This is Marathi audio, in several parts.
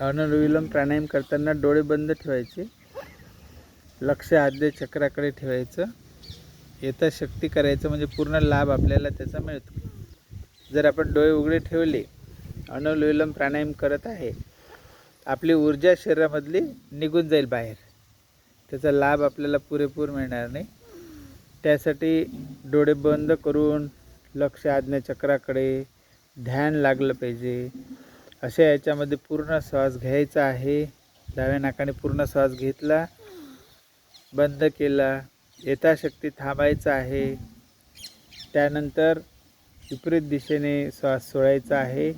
अनुलोम प्राणायाम करताना डोळे बंद ठेवायचे. लक्ष आद्य चक्राकडे ठेवायचं. यथाशक्ती करायचं म्हणजे पूर्ण लाभ आपल्याला त्याचा मिळतो. जर आपण डोळे उघडे ठेवले अनुलोम प्राणायाम करत आहे आपली ऊर्जा शरीरामधली निघून जाईल बाहेर. त्याचा लाभ आपल्याला पुरेपूर मिळणार नाही. त्यासाठी डोळे बंद करून लक्ष आज्ञाचक्राकडे ध्यान लागलं पाहिजे. अशा याच्यामध्ये पूर्ण श्वास घ्यायचा आहे. डाव्या नाकाने पूर्ण श्वास घेतला. बंद केला. यथाशक्ती थांबायचा आहे. त्यानंतर विपरीत दिशेने श्वास सोडायचा आहे.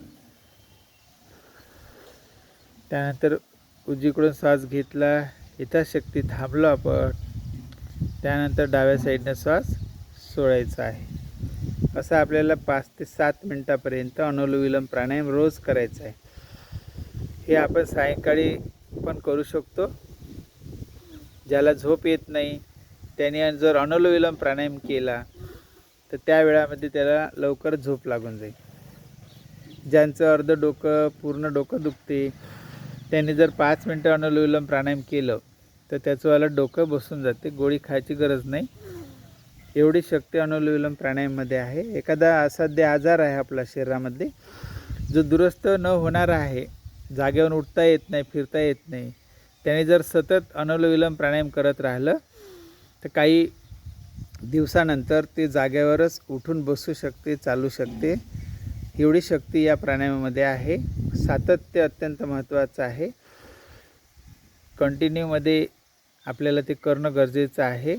त्यानंतर उजवीकडून श्वास घेतला. यथाशक्ती थांबलो आपण. त्यानंतर डाव्या साईडनं श्वास सोडायचा आहे. असं आपल्याला पाच ते सात मिनटापर्यंत अनुलोविलम प्राणायाम रोज करायचा आहे. हे आपण सायंकाळी पण करू शकतो. ज्याला झोप येत नाही त्याने जर अनुलोविलम प्राणायाम केला तर त्या वेळामध्ये त्याला लवकर झोप लागून जाईल. ज्यांचं अर्ध डोकं पूर्ण डोकं दुखते त्यांनी जर पाच मिनटं अनुलोविलम प्राणायाम केलं तर त्याचंवाला डोकं बसून जाते गोळी खायची गरज नाही. एवढी शक्ती अनुलोम प्राणायाममध्ये आहे. एखादा असाध्य आजार आहे आपल्या शरीरामध्ये जो दुरुस्त न होणारा आहे जागेवर उठता येत नाही फिरता येत नाही त्याने जर सतत अनुलोम प्राणायाम करत राहिलं तर काही दिवसानंतर ते जागेवरच उठून बसू शकते चालू शकते. एवढी शक्ती या प्राणायामामध्ये आहे. सातत्य अत्यंत महत्त्वाचं आहे. कंटिन्यूमध्ये आपल्याला ते करणं गरजेचं आहे.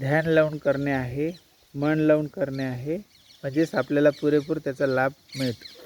ध्यान लावून करणे आहे मन लावून करणे आहे म्हणजेच आपल्याला पुरेपूर त्याचा लाभ मिळतो.